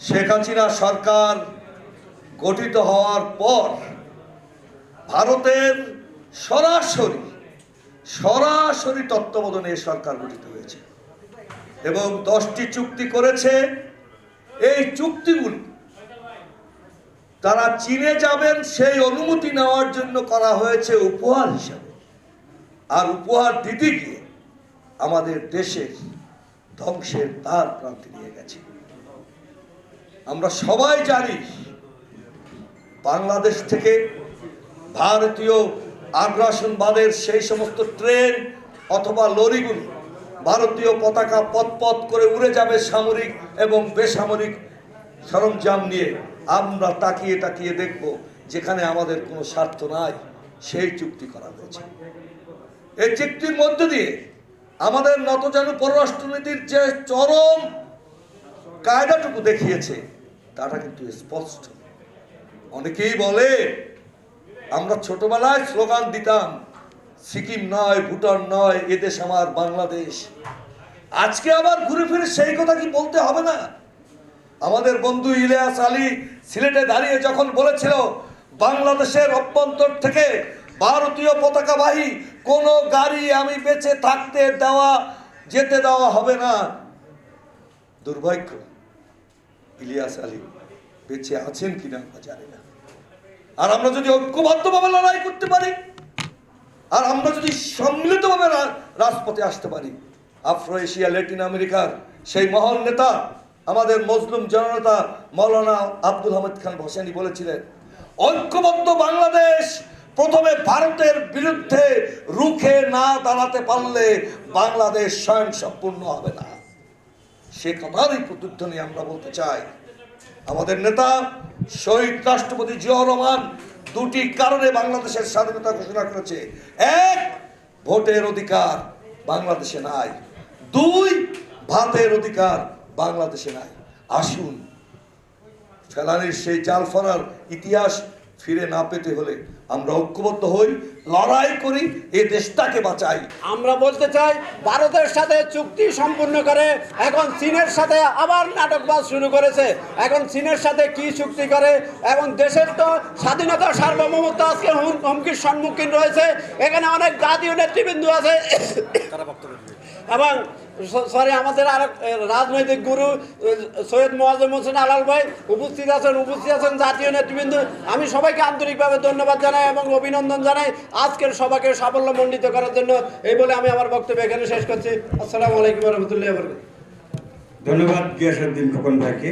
শেখ হাসিনা সরকার গঠিত হওয়ার পর ভারতের সরাসরি সরাসরি তত্ত্বাবধানে সরকার গঠিত হয়েছে। এবং দশটি চুক্তি করেছে। এই চুক্তিগুলি তারা চীনে যাবেন, সেই অনুমতি নেওয়ার জন্য করা হয়েছে উপহার হিসাবে। আর উপহার দিতে গিয়ে আমাদের দেশের ধ্বংসের তার প্রান্তে নিয়ে গেছে। আমরা সবাই জানি বাংলাদেশ থেকে ভারতীয় আগ্রাসনবাদের সেই সমস্ত ট্রেন অথবা লরিগুলো ভারতীয় পতাকা পথ করে উড়ে যাবে সামরিক এবং বেসামরিক সরঞ্জাম নিয়ে। আমরা তাকিয়ে তাকিয়ে দেখব যেখানে আমাদের কোনো স্বার্থ নাই, সেই চুক্তি করা হয়েছে। এই চুক্তির মধ্য দিয়ে আমাদের নতজানু পররাষ্ট্রনীতির যে চরম কায়দাটুকু দেখিয়েছে তাটা কিন্তু স্পষ্ট। অনেকেই বলে, আমরা ছোটবেলায় স্লোগান দিতাম, সিকিম নয়, ভুটান নয় এদেশ আমার বাংলাদেশ। আজকে আবার ঘুরে ফিরে সেই কথা কি বলতে হবে না? আমাদের বন্ধু ইলিয়াস আলী সিলেটে দাঁড়িয়ে যখন বলেছিল, বাংলাদেশের অভ্যন্তর থেকে ভারতীয় পতাকাবাহী কোনো গাড়ি আমি বেঁচে থাকতে দেওয়া, যেতে দেওয়া হবে না। দুর্ভাগ্য। ইলিয়াস আলী বেঁচে আছেন কিনা আমরা জানি না। আর আমরা যদি ঐক্যবদ্ধভাবে লড়াই করতে পারি, আর আমরা যদি সম্মিলিতভাবে রাজপথে আসতে পারি, আফ্রো এশিয়া ল্যাটিন আমেরিকার সেই মহান নেতা, আমাদের মজলুম জননেতা মৌলানা আব্দুল হামিদ খান হোসেনি বলেছিলেন, ঐক্যবদ্ধ বাংলাদেশ প্রথমে ভারতের বিরুদ্ধে রুখে না দাঁড়াতে পারলে বাংলাদেশ স্বয়ং সম্পূর্ণ হবে না। সে কথারই প্রতিধ্বনি আমরা বলতে চাই। আমাদের নেতা শহীদ রাষ্ট্রপতি জিয়াউর রহমান দুটি কারণে বাংলাদেশের স্বাধীনতা ঘোষণা করেছে। এক, ভোটের অধিকার বাংলাদেশে নাই। দুই, ভাতের অধিকার বাংলাদেশে নাই। আসুন, ফেলানির সেই জাল ফরার ইতিহাস ফিরে না পেতে হলে আমরা ঐক্যবদ্ধ হই লড়াই করি এ দেশটাকে বাঁচাই। আমরা বলতে চাই ভারতের সাথে চুক্তি সম্পূর্ণ করে এখন চীনের সাথে আবার নাটকবাজ শুরু করেছে। এখন চীনের সাথে কি চুক্তি করে? এবং দেশের তো স্বাধীনতা সার্বভৌমত্ব আজকে হুম- হুমকির সম্মুখীন রয়েছে। এখানে অনেক জাতীয় নেতৃবৃন্দ আছে। এবং সরি, আমাদের আর রাজনৈতিক গুরু সৈয়দ মোয়াজম হোসেন আলাল ভাই উপস্থিত আছেন উপস্থিত আছেন জাতীয় নেতৃবৃন্দ। আমি সবাইকে আন্তরিকভাবে ধন্যবাদ জানাই এবং অভিনন্দন জানাই আজকের সবাইকে সাফল্য মণ্ডিত করার জন্য। এই বলে আমি আমার বক্তব্য এখানে শেষ করছি। আসসালামু আলাইকুম রহমতুল্লাহ ধন্যবাদ গিয়াসুদ্দিন খোকন ভাইকে।